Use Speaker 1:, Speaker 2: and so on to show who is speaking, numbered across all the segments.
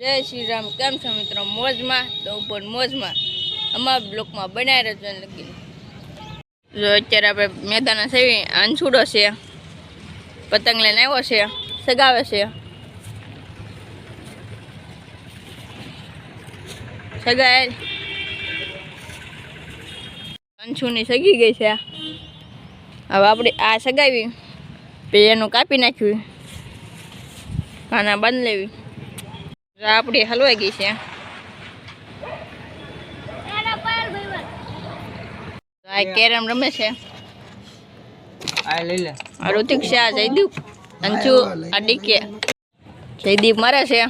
Speaker 1: જય શ્રી રામ. કેમ છો મિત્રો? મોજમાં? તો પણ મોજમાં. અમારા બ્લોકમાં બનાવી રહ્યો છું લગી જો અત્યારે આપણે મેદાના સેવી આંછુડો છે. પતંગ લઈને આવ્યો છે. સગાવે છે. સગાય. અંછુની સગી ગઈ છે. હવે આપણે આ સગાવી પછી એનું કાપી નાખ્યું. ખાના બંધ લેવી. આપડી હલવાઈ ગઈ છે. કેરમ રમે છે.
Speaker 2: આ લઈ લે.
Speaker 1: આ ઋતિક છે આ જયદીપ અંજુ આ ડીકે. જયદીપ મારે છે.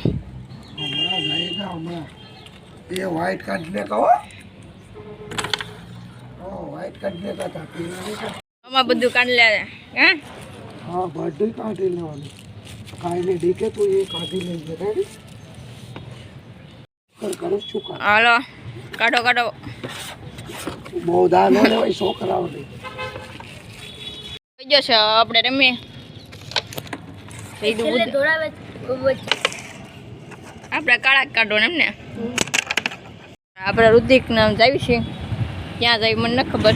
Speaker 1: બધું કાઢ લે હે?
Speaker 3: કાઢી લેવાનું. કાઈ ને ડીકે તું એ કાઢી લઈ જશે
Speaker 1: હાલો કાઢો કાઢો.
Speaker 3: બહુ દાન હોય છોકરાઓ
Speaker 1: થઈ છે આપણે રમીએ. આપણે કાળા કાઢો ને એમને. આપણે રુદ્રિક નામ જાવી છે ક્યાં જાય મને ન ખબર.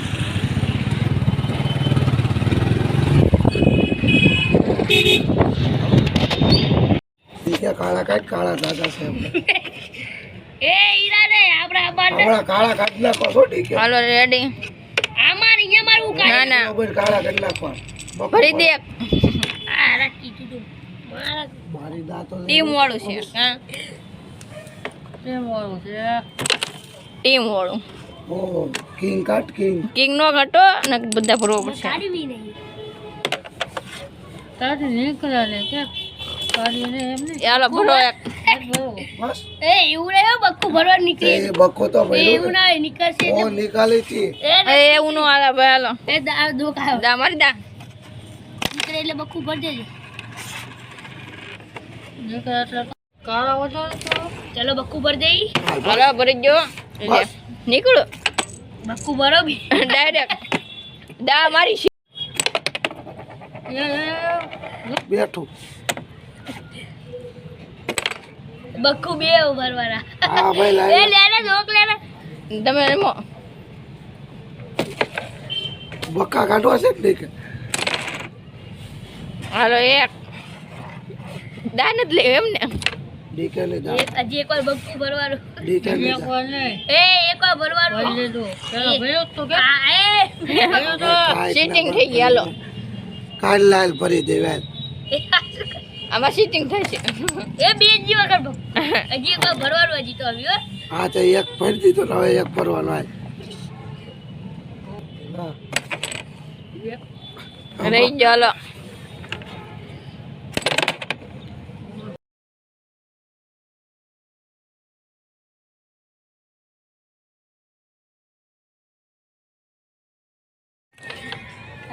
Speaker 3: કાળા કાંઈક કાળા દાદા છે એ ઈરા રે આપડા બાર કાળા કાઢ નાખો છોડી કે
Speaker 1: હાલો રેડી અમાર અહીંયા મારું કાળા ના
Speaker 3: ના. કાળા કાઢ નાખો
Speaker 1: ભરી દે.
Speaker 3: આ રાખી કીધું મારા મારી દાતો
Speaker 1: ટીમ વાળું છે. હા. ટીમ વાળું છે. ટીમ વાળું.
Speaker 3: ઓ કિંગ કાટ કિંગ.
Speaker 1: કિંગ નો ઘટો ને બધા ભરવો પડશે. કાઢવી નહીં. કાઢી નીકળાને કે? કાઢીને એમને ચાલો ભરો એક.
Speaker 4: એવું નહીં ભરવા નીકળે.
Speaker 3: તો
Speaker 4: એવું
Speaker 3: ભાઈ
Speaker 4: ના નીકળશે
Speaker 3: ઓ નિકાલી હતી.
Speaker 4: એ
Speaker 1: એ એવું નો હાલે ભાઈ હાલો.
Speaker 4: એ દા દોખા
Speaker 1: દા મારી દા.
Speaker 4: નીકળે એટલે બક્કુ ભરી દેજે. ચલો બક્કુ ભરી દેઈ.
Speaker 1: હાલો ભરી ગયો નીકળો.
Speaker 4: બક્કુ ભરો બી.
Speaker 1: ડાયરેક્ટ દા મારી
Speaker 3: બેઠું.
Speaker 4: બક્કુ બે ભરવાના
Speaker 3: હા ભાઈ
Speaker 4: એ
Speaker 3: લાઈ
Speaker 4: લે. ને જોક લે
Speaker 1: તમે એમો.
Speaker 3: બક્કા કાઢવા છે ને કે?
Speaker 1: હાલો એક. દાન જ લે એમ ને
Speaker 3: ડીકે દા
Speaker 4: હજી બક્કુ ભરવાનું
Speaker 3: દા
Speaker 4: એ એક વાર ભરવાનું. એ
Speaker 1: સીટિંગ થઈ ગયા
Speaker 3: કાલ લાલ ભરી દેવાય.
Speaker 1: આમાં સીટિંગ થાય છે.
Speaker 4: એ બે જ વખત હજી એક ભરવાનું હજી તો આવ્યો હા.
Speaker 3: તો એક ભરી દીધો ને હવે એક ભરવાનો હા.
Speaker 1: રહી ચાલો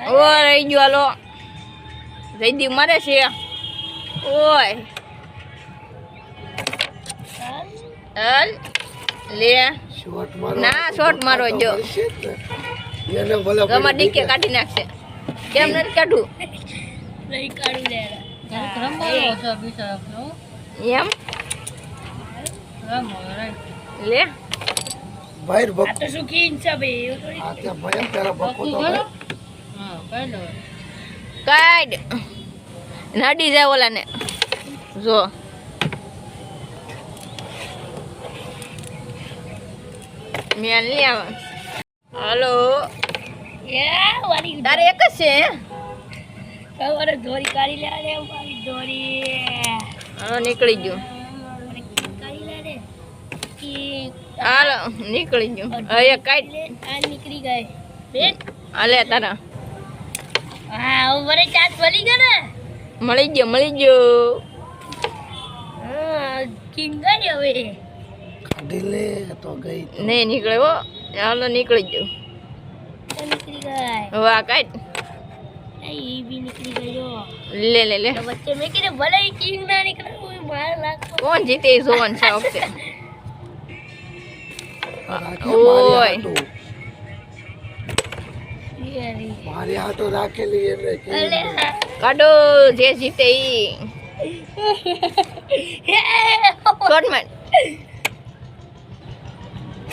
Speaker 1: ઓ રહી ગયો હાલો જયદીપ મારે છે. ઓય. હાલ લે.
Speaker 3: શોટ મારો.
Speaker 1: ના, શોટ મારો જો. ગમા ડીકે કાઢી નાખશે. કેમ નથી કાઢવું?
Speaker 4: નહીં કાઢું લે.
Speaker 1: એમ? લે.
Speaker 3: ભાઈ
Speaker 4: આ
Speaker 3: બક
Speaker 4: તો સુખી એવું થોડી
Speaker 3: આ ત્યાં ભાઈ પેલા બકો તો ભાઈ
Speaker 1: કાઢ. નડી જાય ઓલાને. જો. મેં લઈ આવે. હાલો. તારે એક જ છે?
Speaker 4: કાઢી લે મારી
Speaker 1: નીકળી ગયું. હાલો નીકળી ગયું. હવે કાઢ.
Speaker 4: નીકળી ગઈ. બેન
Speaker 1: હાલે તારા.
Speaker 4: હા ઉભરે ચાટ વળી ગયો ને?
Speaker 1: મળી ગયો મળી ગયો
Speaker 4: હા હવે
Speaker 3: કાઢી લે તો ગઈ
Speaker 1: નહીં નીકળે હો હાલો નીકળી ગયું
Speaker 4: નીકળી ગઈ
Speaker 1: હવે આ કાઢ લે લે લે
Speaker 4: વચ્ચે મેં કીધું ભલે કિંગ ના નીકળે માર લાગતો
Speaker 1: કોણ જીતે જોવાનું છે
Speaker 3: રાખે મારી હાટો રાખેલી એટલે
Speaker 1: કાઢો જે જીતે ઈ. શોર્ટ માર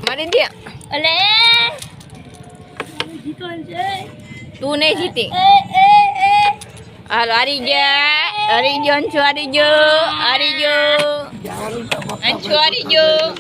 Speaker 1: મારી દે.
Speaker 4: અલે.
Speaker 1: તું નહીં જીતી.
Speaker 4: એ એ એ.
Speaker 1: હાલો હારી ગયા હારી ગયો અંશુ હારી ગયો હારી ગયો. અંશુ હારી ગયો.